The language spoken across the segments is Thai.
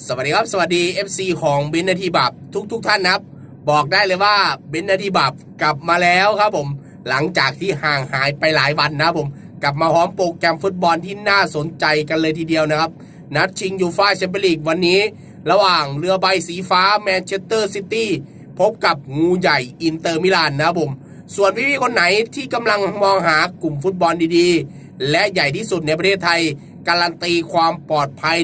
สวัสดีครับ สวัสดี FC ของเบนนาทีบับทุกทุกท่านนะครับ บอกได้เลยว่าเบนนาทีบับกลับมาแล้วครับผม หลังจากที่ห่างหายไปหลายวันนะผม กลับมาพร้อมโปรแกรมฟุตบอลที่น่าสนใจกันเลยทีเดียวนะครับ นัดชิงยูฟ่าแชมเปี้ยนลีกวันนี้ ระหว่างเรือใบสีฟ้าแมนเชสเตอร์ซิตี้พบกับงูใหญ่อินเตอร์มิลานนะครับผม ส่วนพี่ๆคนไหนที่กำลังมองหากลุ่มฟุตบอลดีๆ และใหญ่ที่สุดในประเทศไทย การันตีความปลอดภัย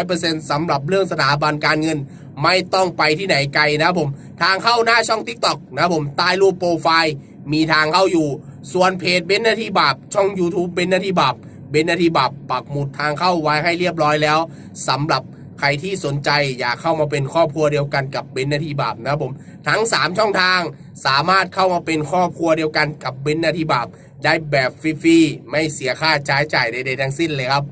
100%สำหรับเรื่องสถาบันการเงิน ไม่ต้องไปที่ไหนไกลนะผม ทางเข้าหน้าช่อง TikTok นะผมใต้รูปโปรไฟล์ มีทางเข้าอยู่ ส่วนเพจเบนนาทีบาปช่อง YouTube เบนนาทีบาปเบนนาทีบาปปักหมุดทางเข้าไว้ให้เรียบร้อยแล้วสำหรับใครที่สนใจอยากเข้ามาเป็นครอบครัวเดียวกันกับเบนนาทีบาปนะผมทั้ง 3 ช่องทางสามารถเข้ามาเป็นครอบครัวเดียวกันกับเบนนาทีบาปได้แบบฟรีๆไม่เสียค่าใช้จ่ายใดๆทั้งสิ้นเลยครับ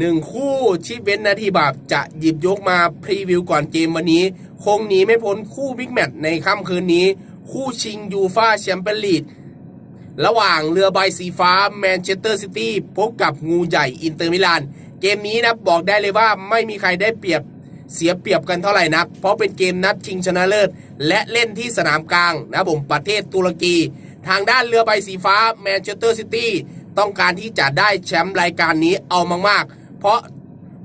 หนึ่งคู่ที่เบนนาทีบาปจะหยิบยกมาพรีวิวก่อนเกมวันนี้ คงหนีไม่พ้นคู่บิ๊กแมตช์ในค่ำคืนนี้ คู่ชิงยูฟาแชมเปี้ยนลีกระหว่างเรือใบสีฟ้าแมนเชสเตอร์ซิตี้พบกับงูใหญ่อินเตอร์มิลาน เกมนี้นะบอกได้เลยว่าไม่มีใครได้เปรียบเสียเปรียบกันเท่าไหร่นักเพราะเป็นเกมนัดชิงชนะเลิศ และเล่นที่สนามกลางนะผมประเทศตุรกี ทางด้านเรือใบสีฟ้าแมนเชสเตอร์ซิตี้ต้องการที่จะได้แชมป์รายการนี้เอามากๆ เพราะ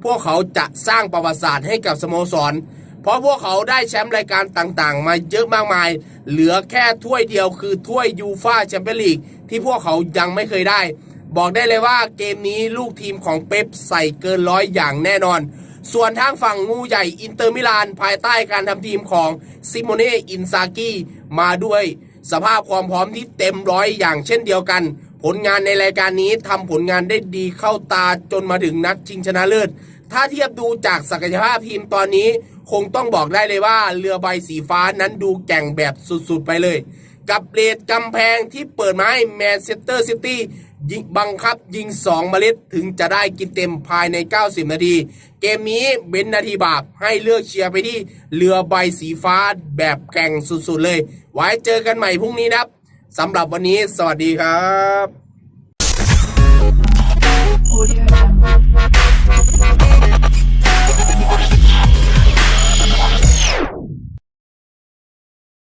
พวกเขาจะสร้างประวัติศาสตร์ให้กับสโมสร เพราะพวกเขาได้แชมป์รายการต่างๆ มาเยอะมากมาย เหลือแค่ถ้วยเดียวคือถ้วยยูฟาแชมเปี้ยนลีกที่พวกเขายังไม่เคยได้ บอกได้เลยว่าเกมนี้ลูกทีมของเป๊ปใส่เกินร้อยอย่างแน่นอน ส่วนทางฝั่งงูใหญ่อินเตอร์มิลานภายใต้การทำทีมของซิโมเน่อินซากิมาด้วยสภาพความพร้อมที่เต็มร้อยอย่างเช่นเดียวกัน ผลงานในรายการนี้ทำผลงานได้ดีเข้าตาจนมาถึงนัดชิงชนะเลิศ ถ้าเทียบดูจากศักยภาพทีมตอนนี้ คงต้องบอกได้เลยว่าเรือใบสีฟ้านั้นดูแก่งแบบสุดๆไปเลย กับเรดกำแพงที่เปิดมาให้แมนเชสเตอร์ซิตี้ยิงบังคับยิง 2 เมล็ดถึงจะได้กินเต็มภายใน 90 นาที เกมนี้เบนนาทีบาปให้เลือกเชียร์ไปที่เรือใบสีฟ้าแบบแก่งสุดๆเลย ไว้เจอกันใหม่พรุ่งนี้นะครับสำหรับวันนี้สวัสดีครับ Audio.